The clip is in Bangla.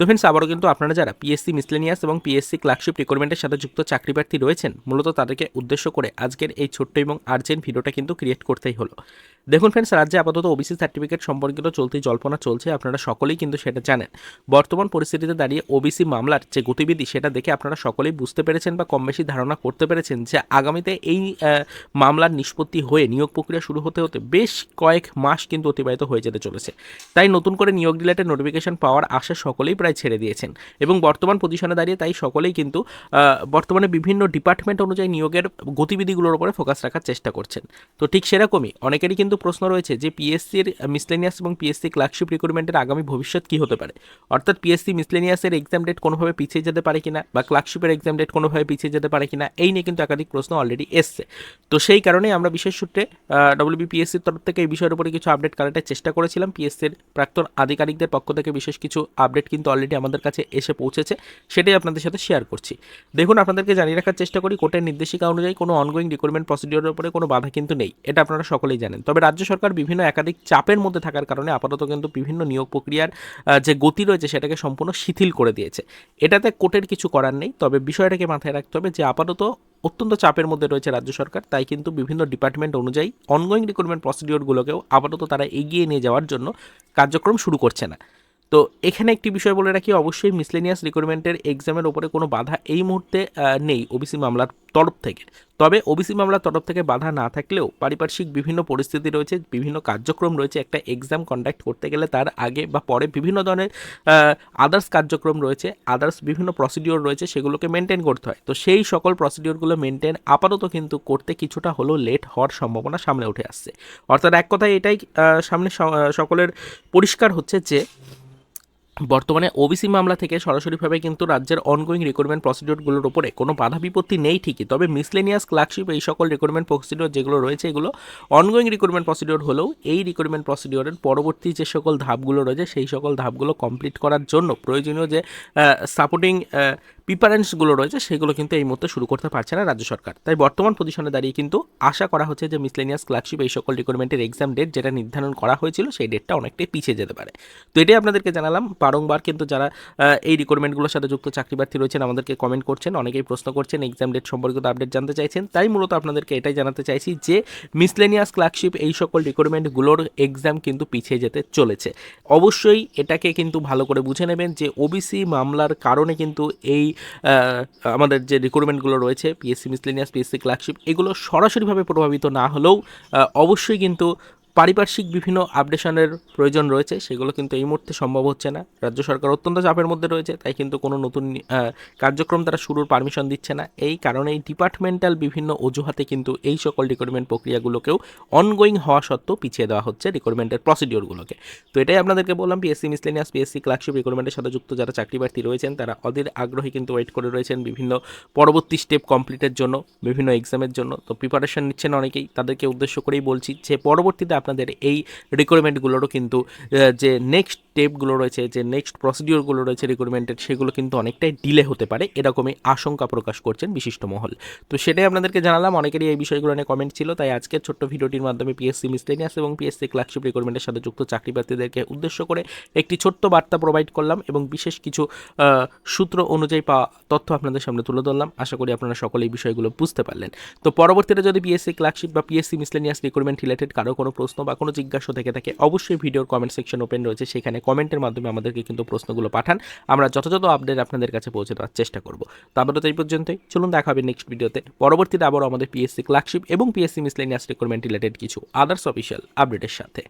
তো ফ্রেন্ডস আবারও কিন্তু আপনারা যারা পিএসসি মিসলেনিয়াস এবং পিএসসি ক্লার্কশিপ রিক্রুটমেন্টের সাথে যুক্ত চাকরি প্রার্থী রয়েছেন, মূলত তাদেরকে উদ্দেশ্য করে আজকের এই ছোট্ট এবং আর্জেন্ট ভিডিওটা কিন্তু ক্রিয়েট করতেই হলো। দেখুন ফ্রেন্ডস রাজ্যে আপাতত ওবিসি সার্টিফিকেট সম্পর্কিত চলতি জল্পনা চলছে, আপনারা সকলেই কিন্তু সেটা জানেন। বর্তমান পরিস্থিতিতে দাঁড়িয়ে ওবিসি মামলার যে গতিবিধি, সেটা দেখে আপনারা সকলেই বুঝতে পেরেছেন বা কম বেশি ধারণা করতে পেরেছেন যে আগামীতে এই মামলার নিষ্পত্তি হয়ে নিয়োগ প্রক্রিয়া শুরু হতে হতে বেশ কয়েক মাস কিন্তু অতিবাহিত হয়ে যেতে চলেছে। তাই নতুন করে নিয়োগ রিলেটেড নোটিফিকেশন পাওয়ার আশা সকলেই প্রায় ছেড়ে দিয়েছেন। এবং বর্তমান পজিশনে দাঁড়িয়ে তাই সকলেই কিন্তু বর্তমানে বিভিন্ন ডিপার্টমেন্ট অনুযায়ী নিয়োগের গতিবিধিগুলোর উপরে ফোকাস রাখার চেষ্টা করছেন। তো ঠিক সেরকমই অনেকেরই কিন্তু প্রশ্ন রয়েছে যে পিএসসির মিসলেনিয়াস এবং পিএসসি ক্লার্কশিপ রিক্রুটমেন্টের আগামী ভবিষ্যৎ কী হতে পারে? অর্থাৎ পিএসসি মিসলেনিয়াসের এক্সাম ডেট কোনোভাবে পিছিয়ে যেতে পারে কিনা বা ক্লার্কশিপের এক্সাম ডেট কোনোভাবে পিছিয়ে যেতে পারে কিনা, এই নিয়ে কিন্তু একাধিক প্রশ্ন অলরেডি এসছে। তো সেই কারণেই আমরা বিশেষ সূত্রে ডব্লিউবিপিএসসির তরফ থেকে এই বিষয়ের উপরে কিছু আপডেট কালেক্টের চেষ্টা করেছিলাম। পিএসসির প্রাক্তন আধিকারিকদের পক্ষ থেকে বিশেষ কিছু আপডেট কিন্তু অলরেডি আমাদের কাছে এসে পৌঁছেছে, সেটাই আপনাদের সাথে শেয়ার করছি। দেখুন, আপনাদেরকে জানিয়ে রাখার চেষ্টা করি, কোর্টের নির্দেশিকা অনুযায়ী কোনো অনগোয়িং রিক্রুটমেন্ট প্রসিডিওরের উপরে কোনো বাধা কিন্তু নেই। এটা আপনারা সকলেই জানেন। তবে রাজ্য সরকার বিভিন্ন একাধিক চাপের মধ্যে থাকার কারণে আপাতত কিন্তু বিভিন্ন নিয়োগ প্রক্রিয়ার যে গতি রয়েছে, সেটাকে সম্পূর্ণ শিথিল করে দিয়েছে। এটাতে কোর্টের কিছু করার নেই, তবে বিষয়টাকে মাথায় রাখতে হবে যে আপাতত অত্যন্ত চাপের মধ্যে রয়েছে রাজ্য সরকার, তাই কিন্তু বিভিন্ন ডিপার্টমেন্ট অনুযায়ী অনগোয়িং রিক্রুটমেন্ট প্রসিডিওরগুলোকেও আপাতত তারা এগিয়ে নিয়ে যাওয়ার জন্য কার্যক্রম শুরু করছে না। তো এখানে একটি বিষয় বলে রাখি, অবশ্যই মিসলেনিয়াস রিক্রুটমেন্টের এক্সামের ওপরে কোনো বাধা এই মুহূর্তে নেই ওবিসি মামলার তরফ থেকে। তবে ওবিসি মামলার তরফ থেকে বাধা না থাকলেও পারিপার্শ্বিক বিভিন্ন পরিস্থিতি রয়েছে, বিভিন্ন কার্যক্রম রয়েছে। একটা এক্সাম কন্ডাক্ট করতে গেলে তার আগে বা পরে বিভিন্ন ধরনের আদার্স কার্যক্রম রয়েছে আদার্স বিভিন্ন প্রসিডিওর রয়েছে, সেগুলোকে মেনটেন করতে হয়। তো সেই সকল প্রসিডিওরগুলো মেনটেন আপাতত কিন্তু করতে কিছুটা হলেও লেট হওয়ার সম্ভাবনা সামনে উঠে আসছে। অর্থাৎ এক কথায় এটাই সামনে সকলের পরিষ্কার হচ্ছে যে বর্তমানে ওবিসি মামলা থেকে সরাসরিভাবে কিন্তু রাজ্যের অনগোয়িং রিক্রুটমেন্ট প্রসিডিওরগুলোর উপরে কোনো বাধা বিপত্তি নেই ঠিকই। তবে মিসলেনিয়াস ক্লার্কশিপ এই সকল রিক্রুটমেন্ট প্রসিডিওর যেগুলো রয়েছে, এগুলো অনগোয়িং রিক্রুটমেন্ট প্রসিডিওর হলেও এই রিক্রুটমেন্ট প্রসিডিওরের পরবর্তী যে সকল ধাপগুলো রয়েছে, সেই সকল ধাপগুলো কমপ্লিট করার জন্য প্রয়োজনীয় যে সাপোর্টিং প্রিপারেন্সগুলো রয়েছে, সেগুলো কিন্তু এই মুহূর্তে শুরু করতে পারছে না রাজ্য সরকার। তাই বর্তমান পজিশনে দাঁড়িয়ে কিন্তু আশা করা হচ্ছে যে মিসলেনিয়াস ক্লার্কশিপ এই সকল রিক্রুটমেন্টের এক্সাম ডেট যেটা নির্ধারণ করা হয়েছিল, সেই ডেটটা অনেকটাই পিছিয়ে যেতে পারে। তো এটাই আপনাদেরকে জানালাম। বারংবার কিন্তু যারা এই রিক্রুটমেন্টগুলোর সাথে যুক্ত চাকরি প্রার্থী রয়েছেন আমাদেরকে কমেন্ট করছেন, অনেকেই প্রশ্ন করছেন এক্সাম ডেট সম্পর্কিত আপডেট জানতে চাইছেন। তাই মূলত আপনাদেরকে এটাই জানাতে চাইছি যে মিসলেনিয়াস ক্লার্কশিপ এই সকল রিক্রুটমেন্টগুলোর এক্সাম কিন্তু পিছিয়ে যেতে চলেছে। অবশ্যই এটাকে কিন্তু ভালো করে বুঝে নেবেন যে ওবিসি মামলার কারণে কিন্তু এই আমাদের যে রিক্রুটমেন্টগুলো রয়েছে পিএসসি মিসলেনিয়াস পিএসসি ক্লার্কশিপ এগুলো সরাসরিভাবে প্রভাবিত না হলেও অবশ্যই কিন্তু পারিপার্শ্বিক বিভিন্ন আপডেশনের প্রয়োজন রয়েছে, সেগুলো কিন্তু এই মুহূর্তে সম্ভব হচ্ছে না। রাজ্য সরকার অত্যন্ত চাপের মধ্যে রয়েছে, তাই কিন্তু কোনো নতুন কার্যক্রম তারা শুরুর পারমিশন দিচ্ছে না। এই কারণেই ডিপার্টমেন্টাল বিভিন্ন অজুহাতে কিন্তু এই সকল রিক্রুটমেন্ট প্রক্রিয়াগুলোকেও অনগোয়িং হওয়া সত্ত্বেও পিছিয়ে দেওয়া হচ্ছে রিক্রুটমেন্টের প্রসিডিওরগুলোকে তো এটাই আপনাদেরকে বললাম পিএসসি মিসলেনিয়াস পিএসসি ক্লার্কশিপ রিক্রুটমেন্টের সাথে যুক্ত যারা চাকরি প্রার্থী রয়েছেন, তারা অধীর আগ্রহী কিন্তু ওয়েট করে রয়েছেন বিভিন্ন পরবর্তী স্টেপ কমপ্লিটের জন্য, বিভিন্ন এক্সামের জন্য। তো প্রিপারেশন নিচ্ছেন অনেকেই, তাদেরকে উদ্দেশ্য করেই বলছি যে পরবর্তীতে আপনাদের এই রিক্রুটমেন্টগুলোরও কিন্তু যে নেক্সট স্টেপগুলো রয়েছে, যে নেক্সট প্রসিডিওরগুলো রয়েছে রিক্রুটমেন্টের সেগুলো কিন্তু অনেকটাই ডিলে হতে পারে, এরকমই আশঙ্কা প্রকাশ করছেন বিশিষ্ট মহল। তো সেটাই আপনাদেরকে জানালাম, অনেকেরই এই বিষয়গুলো নিয়ে কমেন্ট ছিল, তাই আজকের ছোট্ট ভিডিওটির মাধ্যমে পিএসসি মিসলেনিয়াস এবং পিএসসি ক্লার্কশিপ রিক্রুটমেন্টের সাথে যুক্ত চাকরি প্রার্থীদেরকে উদ্দেশ্য করে একটি ছোট্ট বার্তা প্রোভাইড করলাম এবং বিশেষ কিছু সূত্র অনুযায়ী পাওয়া তথ্য আপনাদের সামনে তুলে ধরলাম। আশা করি আপনারা সকলে এই বিষয়গুলো বুঝতে পারলেন। তো পরবর্তীতে যদি পিএসসি ক্লার্কশিপ বা পিএসসি মিসলেনিয়াস রিক্রুটমেন্ট রিলেটেড কারও কোনো প্রশ্ন বা কোনো জিজ্ঞাসা থেকে থাকে, অবশ্যই ভিডিওর কমেন্ট সেকশন ওপেন রয়েছে। সেখানে কমেন্টের মাধ্যমে আমাদেরকে কিন্তু প্রশ্নগুলো পাঠান। আমরা যথাযথ আপডেট আপনাদের কাছে পৌঁছে দেওয়ার চেষ্টা করব। তো আপাতত এই পর্যন্তই। চলুন দেখা হবে নেক্সট ভিডিওতে পরবর্তীতে আবারও আমাদের পিএসসি ক্লার্কশিপ এবং পিএসসি মিসলেনিয়াস রিক্রুটমেন্ট রিলেটেড কিছু আদার্স অফিসিয়াল আপডেটের সাথে।